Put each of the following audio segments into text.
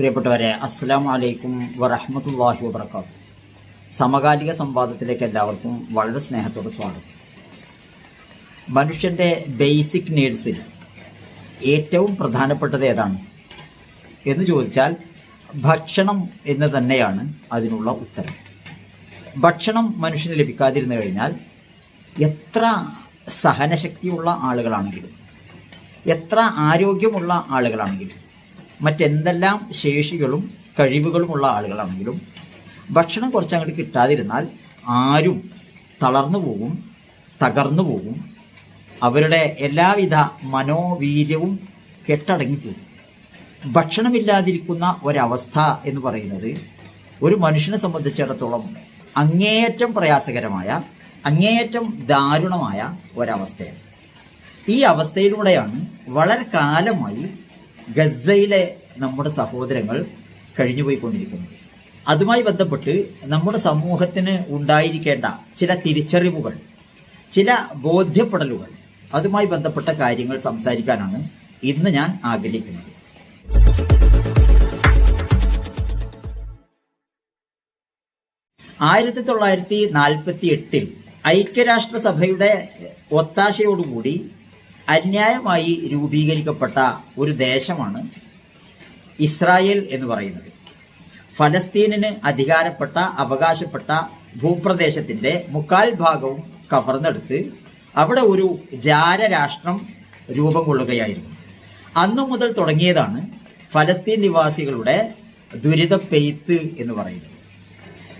പ്രിയപ്പെട്ടവരെ അസ്സാം വലൈക്കും വറഹമത്തല്ലാഹി വബർക്കാത്തു സമകാലിക സംവാദത്തിലേക്ക് എല്ലാവർക്കും വളരെ സ്നേഹത്തോടെ സ്വാഗതം. മനുഷ്യന്റെ ബേസിക് നീഡ്സിൽ ഏറ്റവും പ്രധാനപ്പെട്ടത് ഏതാണ്? എന്ന് ചോദിച്ചാൽ ഭക്ഷണം എന്ന് തന്നെയാണ് അതിനുള്ള ഉത്തരം. ഭക്ഷണം മനുഷ്യന് ലഭിക്കാതിരുന്നു കഴിഞ്ഞാൽ എത്ര സഹനശക്തിയുള്ള ആളുകളാണെങ്കിലും എത്ര ആരോഗ്യമുള്ള ആളുകളാണെങ്കിലും മറ്റെന്തെല്ലാം ശേഷികളും കഴിവുകളുമുള്ള ആളുകളാണെങ്കിലും ഭക്ഷണം കുറച്ച് അങ്ങോട്ട് കിട്ടാതിരുന്നാൽ ആരും തളർന്നു പോകും തകർന്നു പോകും. അവരുടെ എല്ലാവിധ മനോവീര്യവും കെട്ടടങ്ങിപ്പോകും. ഭക്ഷണമില്ലാതിരിക്കുന്ന ഒരവസ്ഥ എന്ന് പറയുന്നത് ഒരു മനുഷ്യനെ സംബന്ധിച്ചിടത്തോളം അങ്ങേയറ്റം പ്രയാസകരമായ അങ്ങേയറ്റം ദാരുണമായ ഒരവസ്ഥയാണ്. ഈ അവസ്ഥയിലൂടെയാണ് വളരെ കാലമായി ഗസയിലെ നമ്മുടെ സഹോദരങ്ങൾ കഴിഞ്ഞുപോയിക്കൊണ്ടിരിക്കുന്നത് അതുമായി ബന്ധപ്പെട്ട് നമ്മുടെ സമൂഹത്തിന് ഉണ്ടായിരിക്കേണ്ട ചില തിരിച്ചറിവുകൾ ചില ബോധ്യപ്പെടലുകൾ അതുമായി ബന്ധപ്പെട്ട കാര്യങ്ങൾ സംസാരിക്കാനാണ് ഇന്ന് ഞാൻ ആഗ്രഹിക്കുന്നത്. ആയിരത്തി തൊള്ളായിരത്തി നാൽപ്പത്തി എട്ടിൽ ഐക്യരാഷ്ട്രസഭയുടെ ഒത്താശയോടുകൂടി അന്യായമായി രൂപീകരിക്കപ്പെട്ട ഒരു ദേശമാണ് ഇസ്രായേൽ എന്ന് പറയുന്നത്. ഫലസ്തീനിന് അധികാരപ്പെട്ട അവകാശപ്പെട്ട ഭൂപ്രദേശത്തിന്റെ മുക്കാൽ ഭാഗവും കവർന്നെടുത്ത് അവിടെ ഒരു ജാര രാഷ്ട്രം രൂപം കൊള്ളുകയായിരുന്നു. അന്നു മുതൽ തുടങ്ങിയതാണ് ഫലസ്തീൻ നിവാസികളുടെ ദുരിത പെയ്ത്ത് എന്ന് പറയുന്നത്.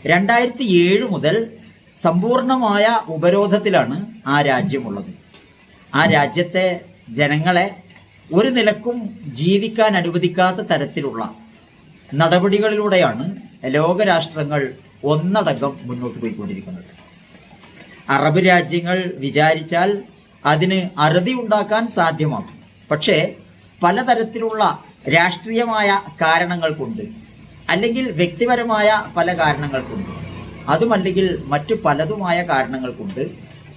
രണ്ടായിരത്തി ഏഴ് മുതൽ സമ്പൂർണമായ ഉപരോധത്തിലാണ് ആ രാജ്യമുള്ളത്. ആ രാജ്യത്തെ ജനങ്ങളെ ഒരു നിലക്കും ജീവിക്കാൻ അനുവദിക്കാത്ത തരത്തിലുള്ള നടപടികളിലൂടെയാണ് ലോകരാഷ്ട്രങ്ങൾ ഒന്നടങ്കം മുന്നോട്ട് പോയിക്കൊണ്ടിരിക്കുന്നത്. അറബ് രാജ്യങ്ങൾ വിചാരിച്ചാൽ അതിന് അറുതി ഉണ്ടാക്കാൻ സാധ്യമാകും. പക്ഷേ പലതരത്തിലുള്ള രാഷ്ട്രീയമായ കാരണങ്ങൾ കൊണ്ട് അല്ലെങ്കിൽ വ്യക്തിപരമായ പല കാരണങ്ങൾ കൊണ്ട് അതുമല്ലെങ്കിൽ മറ്റു പലതുമായ കാരണങ്ങൾ കൊണ്ട്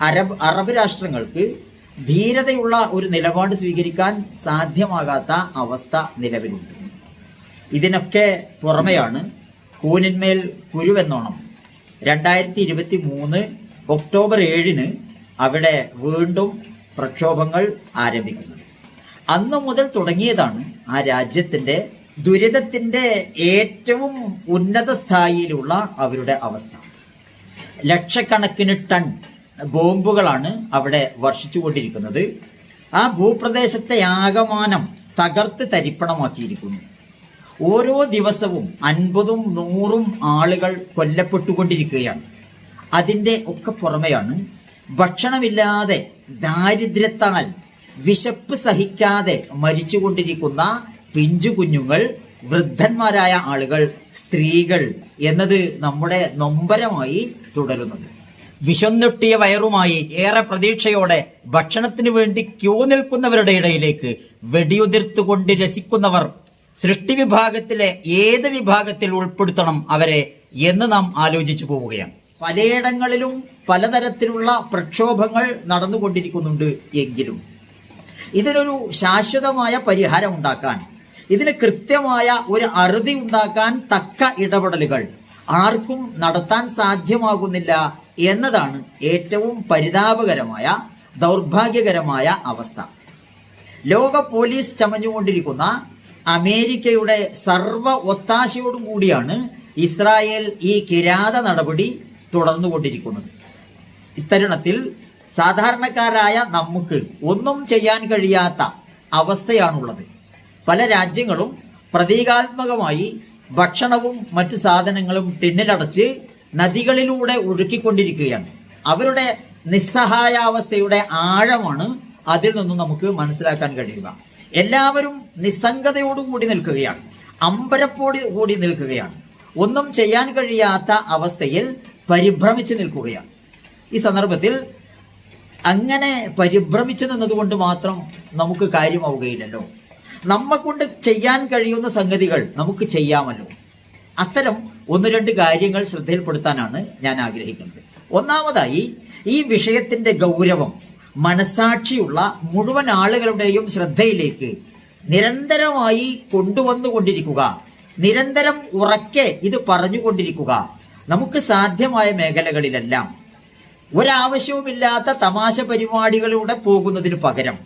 അറബ് അറബ് രാഷ്ട്രങ്ങൾക്ക് ധീരതയുള്ള ഒരു നിലപാട് സ്വീകരിക്കാൻ സാധ്യമാകാത്ത അവസ്ഥ നിലവിലുണ്ട്. ഇതിനൊക്കെ പുറമെയാണ് കൂനിന്മേൽ കുരുവെന്നോണം. രണ്ടായിരത്തി ഇരുപത്തി മൂന്ന് ഒക്ടോബർ ഏഴിന് അവിടെ വീണ്ടും പ്രക്ഷോഭങ്ങൾ ആരംഭിക്കുന്നത്. അന്നു മുതൽ തുടങ്ങിയതാണ് ആ രാജ്യത്തിന്റെ ദുരിതത്തിന്റെ ഏറ്റവും ഉന്നത സ്ഥായിയിലുള്ള അവരുടെ അവസ്ഥ. ലക്ഷക്കണക്കിന് ടൺ ബോംബുകളാണ് അവിടെ വർഷിച്ചുകൊണ്ടിരിക്കുന്നത്. ആ ഭൂപ്രദേശത്തെ ആകമാനം തകർത്ത് തരിപ്പണമാക്കിയിരിക്കുന്നു. ഓരോ ദിവസവും അൻപതും നൂറും ആളുകൾ കൊല്ലപ്പെട്ടുകൊണ്ടിരിക്കുകയാണ്. അതിന്റെ ഒക്കെ പുറമെയാണ് ഭക്ഷണമില്ലാതെ ദാരിദ്ര്യത്താൽ വിശപ്പ് സഹിക്കാതെ മരിച്ചുകൊണ്ടിരിക്കുന്ന പിഞ്ചു കുഞ്ഞുങ്ങൾ വൃദ്ധന്മാരായ ആളുകൾ സ്ത്രീകൾ എന്നത് നമ്മുടെ നൊമ്പരമായി തുടരുന്നത്. വിശന്നൊട്ടിയ വയറുമായി ഏറെ പ്രതീക്ഷയോടെ ഭക്ഷണത്തിനു വേണ്ടി ക്യൂ നിൽക്കുന്നവരുടെ ഇടയിലേക്ക് വെടിയുതിർത്തുകൊണ്ട് രസിക്കുന്നവർ സൃഷ്ടി വിഭാഗത്തിലെ ഏത് വിഭാഗത്തിൽ ഉൾപ്പെടുത്തണം അവരെ എന്ന് നാം ആലോചിച്ചു പോവുകയാണ്. പലയിടങ്ങളിലും പലതരത്തിലുള്ള പ്രക്ഷോഭങ്ങൾ നടന്നുകൊണ്ടിരിക്കുന്നുണ്ട് എങ്കിലും. ഇതിനൊരു ശാശ്വതമായ പരിഹാരം ഉണ്ടാക്കാൻ ഇതിന് കൃത്യമായ ഒരു അറുതി ഉണ്ടാക്കാൻ തക്ക ഇടപെടലുകൾ ആർക്കും നടത്താൻ സാധ്യമാകുന്നില്ല എന്നതാണ് ഏറ്റവും പരിതാപകരമായ ദൗർഭാഗ്യകരമായ അവസ്ഥ. ലോക പോലീസ് ചമഞ്ഞുകൊണ്ടിരിക്കുന്ന അമേരിക്കയുടെ സർവ ഒത്താശയോടും കൂടിയാണ് ഇസ്രായേൽ ഈ കിരാത നടപടി തുടർന്നുകൊണ്ടിരിക്കുന്നത്. ഇത്തരുണത്തിൽ സാധാരണക്കാരായ നമുക്ക് ഒന്നും ചെയ്യാൻ കഴിയാത്ത അവസ്ഥയാണുള്ളത്. പല രാജ്യങ്ങളും പ്രതീകാത്മകമായി ഭക്ഷണവും മറ്റ് സാധനങ്ങളും ടിന്നിലടച്ച് നദികളിലൂടെ ഒഴുക്കിക്കൊണ്ടിരിക്കുകയാണ്. അവരുടെ നിസ്സഹായാവസ്ഥയുടെ ആഴമാണ് അതിൽ നിന്നും നമുക്ക് മനസ്സിലാക്കാൻ കഴിയുക. എല്ലാവരും നിസ്സംഗതയോടുകൂടി നിൽക്കുകയാണ്. അമ്പരപ്പോടി കൂടി നിൽക്കുകയാണ്. ഒന്നും ചെയ്യാൻ കഴിയാത്ത അവസ്ഥയിൽ പരിഭ്രമിച്ച് നിൽക്കുകയാണ്. ഈ സന്ദർഭത്തിൽ അങ്ങനെ പരിഭ്രമിച്ചു നിന്നതുകൊണ്ട് മാത്രം നമുക്ക് കാര്യമാവുകയില്ലല്ലോ. നമ്മെ കൊണ്ട് ചെയ്യാൻ കഴിയുന്ന സംഗതികൾ നമുക്ക് ചെയ്യാമല്ലോ. അത്തരം ഒന്ന് രണ്ട് കാര്യങ്ങൾ ശ്രദ്ധയിൽപ്പെടുത്താനാണ് ഞാൻ ആഗ്രഹിക്കുന്നത്. ഒന്നാമതായി ഈ വിഷയത്തിന്റെ ഗൗരവം മനസാക്ഷിയുള്ള മുഴുവൻ ആളുകളുടെയും ശ്രദ്ധയിലേക്ക് നിരന്തരമായി കൊണ്ടുവന്നുകൊണ്ടിരിക്കുക. നിരന്തരം ഉറക്കെ ഇത് പറഞ്ഞുകൊണ്ടിരിക്കുക. നമുക്ക് സാധ്യമായ മേഖലകളിലെല്ലാം. ഒരാവശ്യവുമില്ലാത്ത തമാശ പരിപാടികളിലൂടെ പോകുന്നതിന് പകരം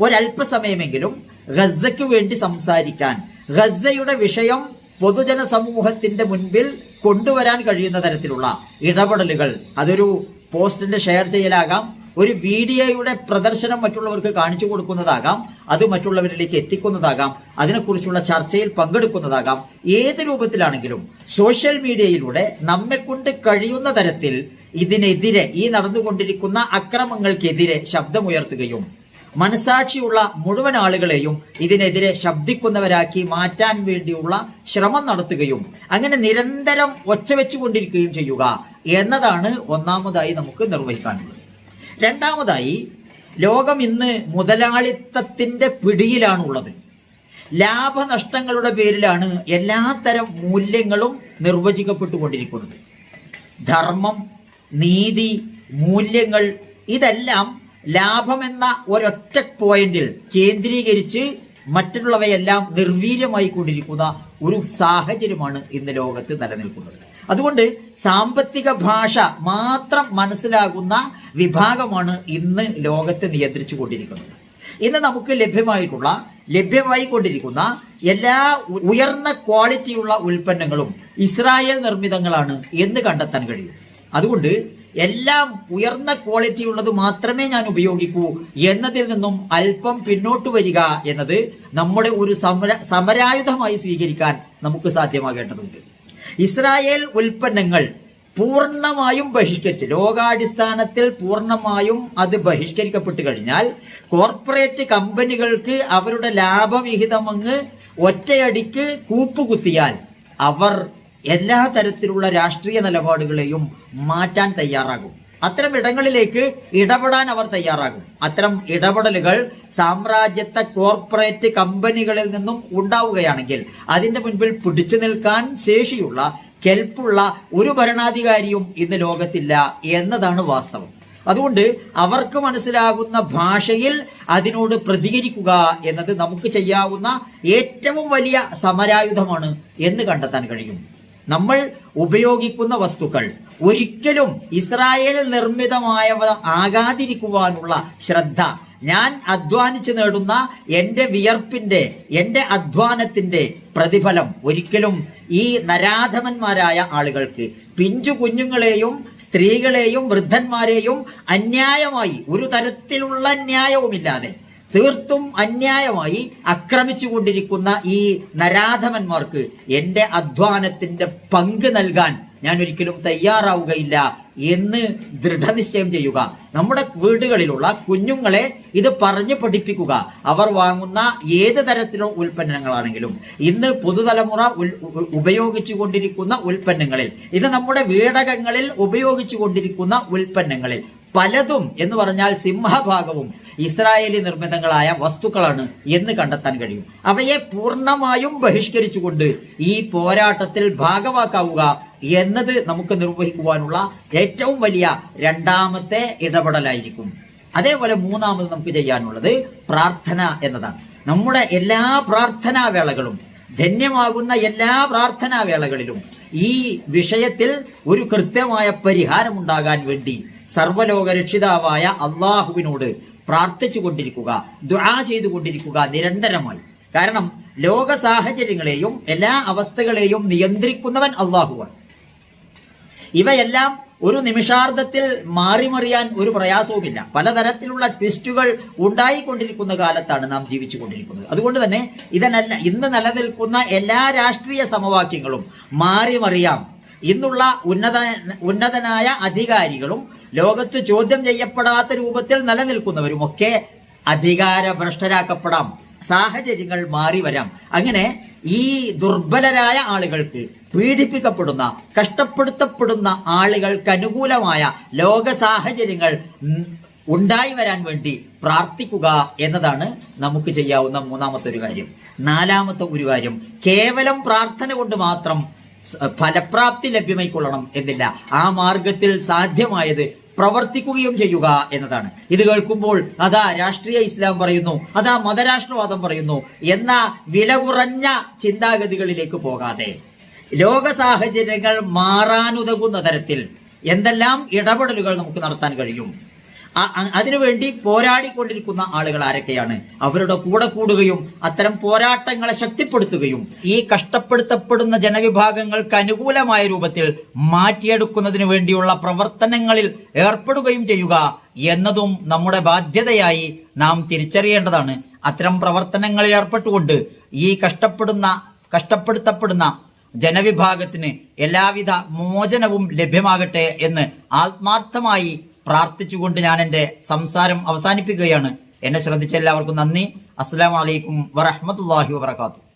ഒരല്പസമയമെങ്കിലും ഗസയ്ക്ക് വേണ്ടി സംസാരിക്കാൻ ഗസയുടെ വിഷയം പൊതുജന സമൂഹത്തിന്റെ മുൻപിൽ കൊണ്ടുവരാൻ കഴിയുന്ന തരത്തിലുള്ള ഇടപെടലുകൾ. അതൊരു പോസ്റ്റിന്റെ ഷെയർ ചെയ്യലാകാം ഒരു വീഡിയോയുടെ പ്രദർശനം മറ്റുള്ളവർക്ക് കാണിച്ചു കൊടുക്കുന്നതാകാം അത് മറ്റുള്ളവരിലേക്ക് എത്തിക്കുന്നതാകാം അതിനെക്കുറിച്ചുള്ള ചർച്ചയിൽ പങ്കെടുക്കുന്നതാകാം. ഏത് രൂപത്തിലാണെങ്കിലും സോഷ്യൽ മീഡിയയിലൂടെ നമ്മെ കൊണ്ട് കഴിയുന്ന തരത്തിൽ ഇതിനെതിരെ ഈ നടന്നുകൊണ്ടിരിക്കുന്ന അക്രമങ്ങൾക്കെതിരെ ശബ്ദമുയർത്തുകയും മനസാക്ഷിയുള്ള മുഴുവൻ ആളുകളെയും ഇതിനെതിരെ ശബ്ദിക്കുന്നവരാക്കി മാറ്റാൻ വേണ്ടിയുള്ള ശ്രമം നടത്തുകയും അങ്ങനെ നിരന്തരം ഒച്ച വെച്ചുകൊണ്ടിരിക്കുകയും ചെയ്യുക എന്നതാണ് ഒന്നാമതായി നമുക്ക് നിർവഹിക്കാനുള്ളത്. രണ്ടാമതായി ലോകം ഇന്ന് മുതലാളിത്തത്തിന്റെ പിടിയിലാണുള്ളത്. ലാഭനഷ്ടങ്ങളുടെ പേരിലാണ് എല്ലാത്തരം മൂല്യങ്ങളും നിർവചിക്കപ്പെട്ടുകൊണ്ടിരിക്കുന്നത്. ധർമ്മം നീതി മൂല്യങ്ങൾ ഇതെല്ലാം ലാഭമെന്ന ഒരൊറ്റ പോയിന്റിൽ കേന്ദ്രീകരിച്ച് മറ്റുള്ളവയെല്ലാം നിർവീര്യമായി കൊണ്ടിരിക്കുന്ന ഒരു സാഹചര്യമാണ് ഇന്ന് ലോകത്ത് നിലനിൽക്കുന്നത്. അതുകൊണ്ട് സാമ്പത്തിക ഭാഷ മാത്രം മനസ്സിലാകുന്ന വിഭാഗമാണ് ഇന്ന് ലോകത്തെ നിയന്ത്രിച്ചു കൊണ്ടിരിക്കുന്നത് ഇന്ന് നമുക്ക് ലഭ്യമായിട്ടുള്ള ലഭ്യമായി കൊണ്ടിരിക്കുന്ന എല്ലാ ഉയർന്ന ക്വാളിറ്റിയുള്ള ഉൽപ്പന്നങ്ങളും ഇസ്രായേൽ നിർമ്മിതങ്ങളാണ് എന്ന് കണ്ടെത്താൻ കഴിയും. അതുകൊണ്ട് എല്ലാം ഉയർന്ന ക്വാളിറ്റി ഉള്ളത് മാത്രമേ ഞാൻ ഉപയോഗിക്കൂ എന്നതിൽ നിന്നും അല്പം പിന്നോട്ട് വരിക എന്നത് നമ്മുടെ ഒരു സമര സമരായുധമായി സ്വീകരിക്കാൻ നമുക്ക് സാധ്യമാകേണ്ടതുണ്ട്. ഇസ്രായേൽ ഉൽപ്പന്നങ്ങൾ പൂർണമായും ബഹിഷ്കരിച്ച് ലോകാടിസ്ഥാനത്തിൽ പൂർണമായും അത് ബഹിഷ്കരിക്കപ്പെട്ട് കഴിഞ്ഞാൽ കോർപ്പറേറ്റ് കമ്പനികൾക്ക് അവരുടെ ലാഭവിഹിതം അങ്ങ് ഒറ്റയടിക്ക് കൂപ്പുകുത്തിയാൽ അവർ എല്ലാ തരത്തിലുള്ള രാഷ്ട്രീയ നിലപാടുകളെയും മാറ്റാൻ തയ്യാറാകും. അത്തരം ഇടങ്ങളിലേക്ക് ഇടപെടാൻ അവർ തയ്യാറാകും. അത്തരം ഇടപെടലുകൾ സാമ്രാജ്യത്തെ കോർപ്പറേറ്റ് കമ്പനികളിൽ നിന്നും ഉണ്ടാവുകയാണെങ്കിൽ അതിന്റെ മുൻപിൽ പിടിച്ചു നിൽക്കാൻ ശേഷിയുള്ള കെൽപ്പുള്ള ഒരു ഭരണാധികാരിയും ഇന്ന് ലോകത്തില്ല എന്നതാണ് വാസ്തവം. അതുകൊണ്ട് അവർക്ക് മനസ്സിലാകുന്ന ഭാഷയിൽ അതിനോട് പ്രതികരിക്കുക എന്നത് നമുക്ക് ചെയ്യാവുന്ന ഏറ്റവും വലിയ സമരായുധമാണ് എന്ന് കണ്ടെത്താൻ കഴിയും. നമ്മൾ ഉപയോഗിക്കുന്ന വസ്തുക്കൾ ഒരിക്കലും ഇസ്രായേൽ നിർമ്മിതമായവ ആകാതിരിക്കുവാനുള്ള ശ്രദ്ധ. ഞാൻ അധ്വാനിച്ച് നേടുന്ന എന്റെ വിയർപ്പിന്റെ എന്റെ അധ്വാനത്തിന്റെ പ്രതിഫലം ഒരിക്കലും ഈ നരാധമന്മാരായ ആളുകൾക്ക് പിഞ്ചു കുഞ്ഞുങ്ങളെയും സ്ത്രീകളെയും വൃദ്ധന്മാരെയും അന്യായമായി ഒരു തരത്തിലുള്ള ന്യായവുമില്ലാതെ തീർത്തും അന്യായമായി ആക്രമിച്ചു കൊണ്ടിരിക്കുന്ന ഈ നരാധമന്മാർക്ക് എന്റെ അധ്വാനത്തിന്റെ പങ്ക് നൽകാൻ ഞാൻ ഒരിക്കലും തയ്യാറാവുകയില്ല എന്ന് ദൃഢനിശ്ചയം ചെയ്യുക. നമ്മുടെ വീടുകളിലുള്ള കുഞ്ഞുങ്ങളെ ഇത് പറഞ്ഞു പഠിപ്പിക്കുക. അവർ വാങ്ങുന്ന ഏത് തരത്തിലുള്ള ഉൽപ്പന്നങ്ങളാണെങ്കിലും ഇന്ന് പുതുതലമുറ ഉപയോഗിച്ചു കൊണ്ടിരിക്കുന്ന ഉൽപ്പന്നങ്ങളിൽ ഇത് നമ്മുടെ വീടകങ്ങളിൽ ഉപയോഗിച്ചു കൊണ്ടിരിക്കുന്ന ഉൽപ്പന്നങ്ങളിൽ പലതും എന്ന് പറഞ്ഞാൽ സിംഹഭാഗവും ഇസ്രായേലി നിർമ്മിതങ്ങളായ വസ്തുക്കളാണ് എന്ന് കണ്ടെത്താൻ കഴിയും. അവയെ പൂർണമായും ബഹിഷ്കരിച്ചുകൊണ്ട് ഈ പോരാട്ടത്തിൽ ഭാഗമാക്കാവുക എന്നത് നമുക്ക് നിർവഹിക്കുവാനുള്ള ഏറ്റവും വലിയ രണ്ടാമത്തെ ഇടപെടലായിരിക്കും. അതേപോലെ മൂന്നാമത് നമുക്ക് ചെയ്യാനുള്ളത് പ്രാർത്ഥന എന്നതാണ്. നമ്മുടെ എല്ലാ പ്രാർത്ഥനാ വേളകളും ധന്യമാകുന്ന എല്ലാ പ്രാർത്ഥനാ വേളകളിലും ഈ വിഷയത്തിൽ ഒരു കൃത്യമായ പരിഹാരമുണ്ടാകാൻ വേണ്ടി സർവലോക രക്ഷിതാവായ അള്ളാഹുവിനോട് പ്രാർത്ഥിച്ചു കൊണ്ടിരിക്കുക ദുആ ചെയ്തുകൊണ്ടിരിക്കുക നിരന്തരമായി. കാരണം ലോക സാഹചര്യങ്ങളെയും എല്ലാ അവസ്ഥകളെയും നിയന്ത്രിക്കുന്നവൻ അള്ളാഹുവാണ് ഇവയെല്ലാം ഒരു നിമിഷാർദ്ധത്തിൽ മാറിമറിയാൻ ഒരു പ്രയാസവുമില്ല. പലതരത്തിലുള്ള ട്വിസ്റ്റുകൾ ഉണ്ടായിക്കൊണ്ടിരിക്കുന്ന കാലത്താണ് നാം ജീവിച്ചു കൊണ്ടിരിക്കുന്നത് അതുകൊണ്ട് തന്നെ ഇതിനല്ല ഇന്ന് നിലനിൽക്കുന്ന എല്ലാ രാഷ്ട്രീയ സമവാക്യങ്ങളും മാറിമറിയാം. ഇന്നുള്ള ഉന്നത ഉന്നതനായ അധികാരികളും ലോകത്ത് ചോദ്യം ചെയ്യപ്പെടാത്ത രൂപത്തിൽ നിലനിൽക്കുന്നവരുമൊക്കെ അധികാര ഭ്രഷ്ടരാക്കപ്പെടാം സാഹചര്യങ്ങൾ മാറി വരാം. അങ്ങനെ ഈ ദുർബലരായ ആളുകൾക്ക് പീഡിപ്പിക്കപ്പെടുന്ന കഷ്ടപ്പെടുത്തപ്പെടുന്ന ആളുകൾക്ക് അനുകൂലമായ ലോക സാഹചര്യങ്ങൾ ഉണ്ടായി വരാൻ വേണ്ടി പ്രാർത്ഥിക്കുക എന്നതാണ് നമുക്ക് ചെയ്യാവുന്ന മൂന്നാമത്തെ ഒരു കാര്യം. നാലാമത്തെ ഒരു കാര്യം കേവലം പ്രാർത്ഥന കൊണ്ട് മാത്രം ഫലപ്രാപ്തി ലഭ്യമായിക്കൊള്ളണം എന്നില്ല. ആ മാർഗത്തിൽ സാധ്യമായത് പ്രവർത്തിക്കുകയും ചെയ്യുക എന്നതാണ്. ഇത് കേൾക്കുമ്പോൾ അതാ രാഷ്ട്രീയ ഇസ്ലാം പറയുന്നു അതാ മതരാഷ്ട്രവാദം പറയുന്നു എന്ന വില കുറഞ്ഞ ചിന്താഗതികളിലേക്ക് പോകാതെ ലോക സാഹചര്യങ്ങൾ മാറാനുതകുന്ന തരത്തിൽ എന്തെല്ലാം ഇടപെടലുകൾ നമുക്ക് നടത്താൻ കഴിയും? അതിനുവേണ്ടി പോരാടിക്കൊണ്ടിരിക്കുന്ന ആളുകൾ ആരൊക്കെയാണ്? അവരുടെ കൂടെ കൂടുകയും അത്തരം പോരാട്ടങ്ങളെ ശക്തിപ്പെടുത്തുകയും ഈ കഷ്ടപ്പെടുത്തപ്പെടുന്ന ജനവിഭാഗങ്ങൾക്ക് അനുകൂലമായ രൂപത്തിൽ മാറ്റിയെടുക്കുന്നതിന് വേണ്ടിയുള്ള പ്രവർത്തനങ്ങളിൽ ഏർപ്പെടുകയും ചെയ്യുക എന്നതും നമ്മുടെ ബാധ്യതയായി നാം തിരിച്ചറിയേണ്ടതാണ്. അത്തരം പ്രവർത്തനങ്ങളിൽ ഏർപ്പെട്ടുകൊണ്ട് ഈ കഷ്ടപ്പെടുന്ന കഷ്ടപ്പെടുത്തപ്പെടുന്ന ജനവിഭാഗത്തിന് എല്ലാവിധ മോചനവും ലഭ്യമാകട്ടെ എന്ന് ആത്മാർത്ഥമായി പ്രാർത്ഥിച്ചുകൊണ്ട് ഞാൻ എന്റെ സംസാരം അവസാനിപ്പിക്കുകയാണ്. എന്നെ ശ്രദ്ധിച്ച എല്ലാവർക്കും നന്ദി. അസ്സാം വലൈക്കും വറഹമത്തല്ലാഹി വാത്തു